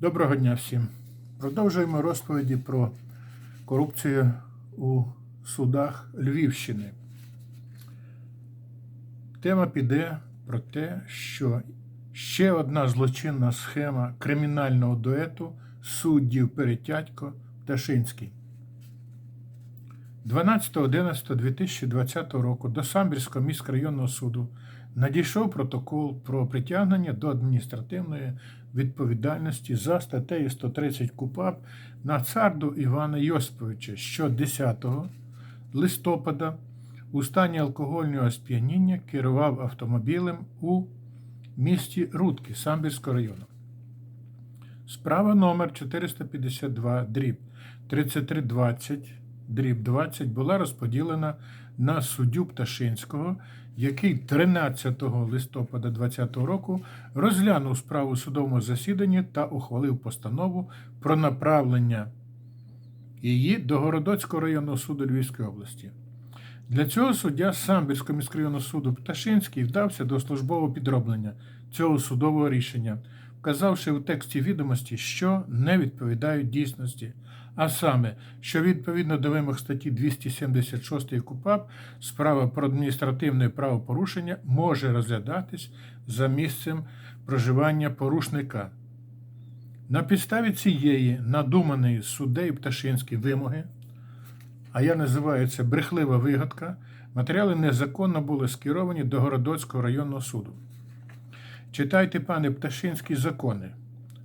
Доброго дня всім. Продовжуємо розповіді про корупцію у судах Львівщини. Тема піде про те, що ще одна злочинна схема кримінального дуету суддів Перетятько Пташинський. 12.11.2020 року до Самбірського міськрайонного суду надійшов протокол про притягнення до адміністративної відповідальності за статтею 130 КУПАП на царду Івана Йосиповича, що 10 листопада у стані алкогольного сп'яніння керував автомобілем у місті Рудки Самбірського району. Справа номер 452 дріб 3320 дріб 20 була розподілена на суддю Пташинського, який 13 листопада 2020 року розглянув справу у судовому засіданні та ухвалив постанову про направлення її до Городоцького районного суду Львівської області. Для цього суддя Самбірського міськрайонного суду Пташинський вдався до службового підроблення цього судового рішення, вказавши у тексті відомості, що не відповідають дійсності, а саме, що відповідно до вимог статті 276 КУПАП справа про адміністративне правопорушення може розглядатись за місцем проживання порушника. На підставі цієї надуманої суддею Пташинської вимоги а я називаю це брехлива вигадка, матеріали незаконно були скеровані до Городоцького районного суду. Читайте, пане Пташинські, закони.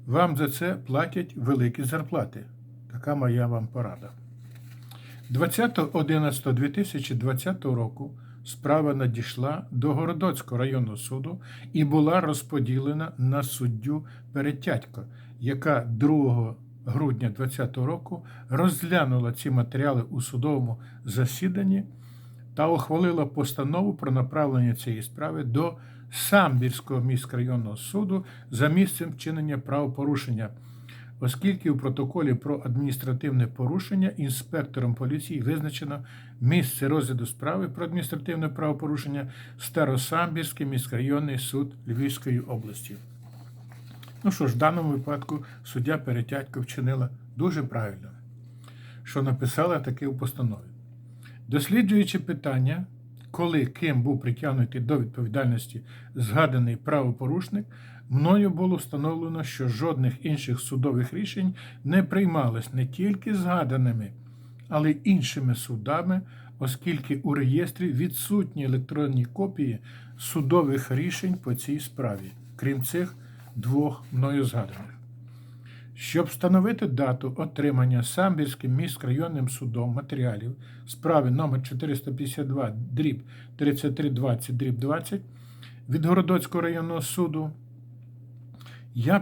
Вам за це платять великі зарплати. Така моя вам порада. 20.11.2020 року справа надійшла до Городоцького районного суду і була розподілена на суддю Перетятько, яка 2 грудня 2020 року розглянула ці матеріали у судовому засіданні та ухвалила постанову про направлення цієї справи до Самбірського міськрайонного суду за місцем вчинення правопорушення, оскільки у протоколі про адміністративне порушення інспектором поліції визначено місце розгляду справи про адміністративне правопорушення Старосамбірський міськрайонний суд Львівської області. Ну що ж, в даному випадку суддя Перетятько вчинила дуже правильно, що написала таке в постанові. Досліджуючи питання, коли ким був притягнутий до відповідальності згаданий правопорушник, мною було встановлено, що жодних інших судових рішень не приймалось не тільки згаданими, але й іншими судами, оскільки у реєстрі відсутні електронні копії судових рішень по цій справі, крім цих двох мною згаданих. Щоб встановити дату отримання Самбірським міськрайонним судом матеріалів справи номер 452 дріб 3320 дріб 20 від Городоцького районного суду, я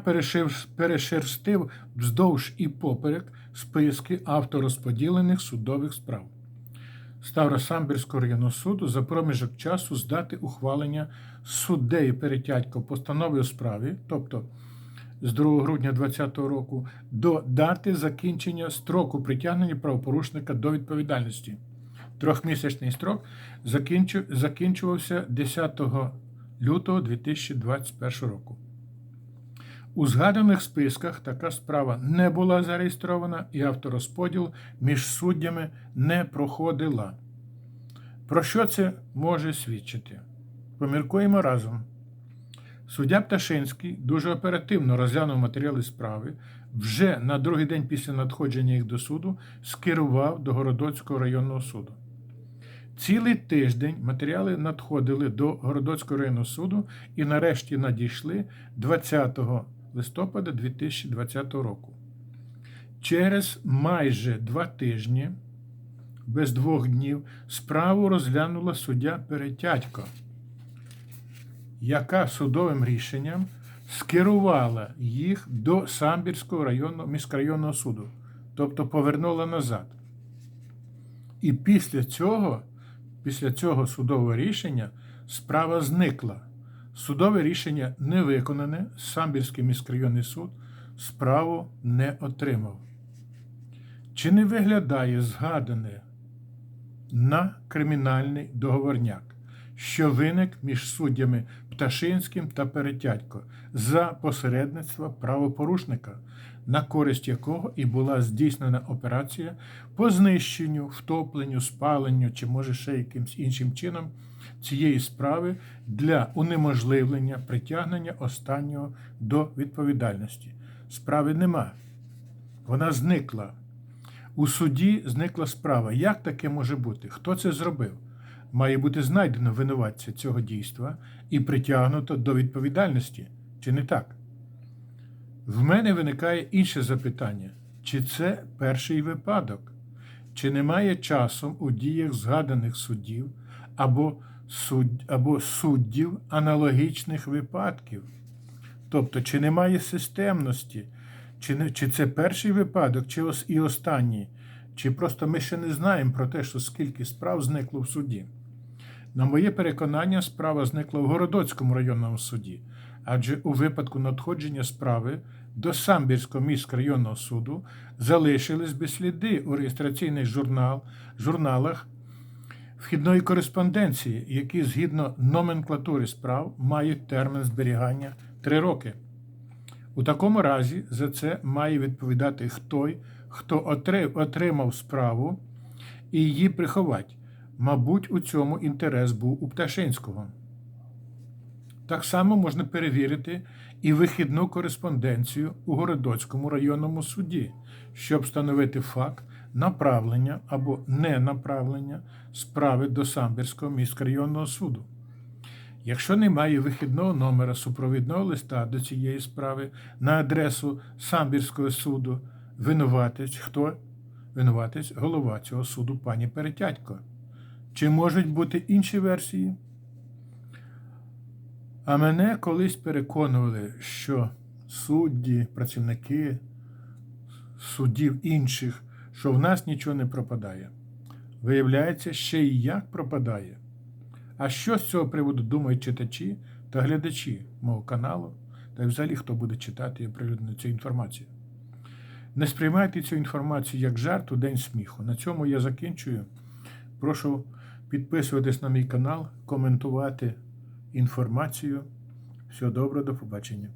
перешерстив вздовж і поперек списки авторозподілених судових справ. Ставросамбірського районного суду за проміжок часу здати ухвалення суддею Перетятько постанови у справі, тобто з 2 грудня 2020 року, до дати закінчення строку притягнення правопорушника до відповідальності. Трьохмісячний строк закінчу, закінчувався 10 лютого 2021 року. У згаданих списках така справа не була зареєстрована і авторозподіл між суддями не проходила. Про що це може свідчити? Поміркуємо разом. Суддя Пташинський дуже оперативно розглянув матеріали справи, вже на другий день після надходження їх до суду скерував до Городоцького районного суду. Цілий тиждень матеріали надходили до Городоцького районного суду і нарешті надійшли 20 листопада 2020 року. Через майже два тижні, без двох днів, справу розглянула суддя Перетятько, яка судовим рішенням скерувала їх до Самбірського районного міськрайонного суду, тобто повернула назад. І після цього, після цього судового рішення справа зникла. Судове рішення не виконане, Самбірський міськрайонний суд справу не отримав. Чи не виглядає згадане на кримінальний договорняк, що виник між суддями Пташинським та Перетятько за посередництва правопорушника, на користь якого і була здійснена операція по знищенню, втопленню, спаленню чи, може, ще якимсь іншим чином цієї справи для унеможливлення притягнення останнього до відповідальності. Справи нема. Вона зникла. У суді зникла справа. Як таке може бути? Хто це зробив? Має бути знайдено винуватця цього дійства і притягнуто до відповідальності. Чи не так? В мене виникає інше запитання: чи це перший випадок? Чи немає часом у діях згаданих суддів або, суд, або суддів аналогічних випадків? Тобто, чи немає системності, чи, не, чи це перший випадок, чи ос, і останній, чи просто ми ще не знаємо про те, що скільки справ зникло в суді. На моє переконання, справа зникла в Городоцькому районному суді, адже у випадку надходження справи до Самбірського міськрайонного суду залишились би сліди у реєстраційних журнал, журналах вхідної кореспонденції, які згідно номенклатури справ мають термін зберігання 3 роки. У такому разі за це має відповідати той, хто отримав справу і її приховать. Мабуть, у цьому інтерес був у Пташинського. Так само можна перевірити і вихідну кореспонденцію у Городоцькому районному суді, щоб встановити факт направлення або ненаправлення справи до Самбірського міськрайонного суду. Якщо немає вихідного номера супровідного листа до цієї справи на адресу Самбірського суду, винуватець, хто винуватець голова цього суду пані Перетятько. Чи можуть бути інші версії? А мене колись переконували, що судді, працівники судів інших, що в нас нічого не пропадає. Виявляється, ще й як пропадає. А що з цього приводу думають читачі та глядачі мого каналу, та й взагалі хто буде читати і оприлюднити цю інформацію? Не сприймайте цю інформацію як жарт у день сміху. На цьому я закінчую. Прошу підписуватись на мій канал, коментувати інформацію. Всього доброго, до побачення.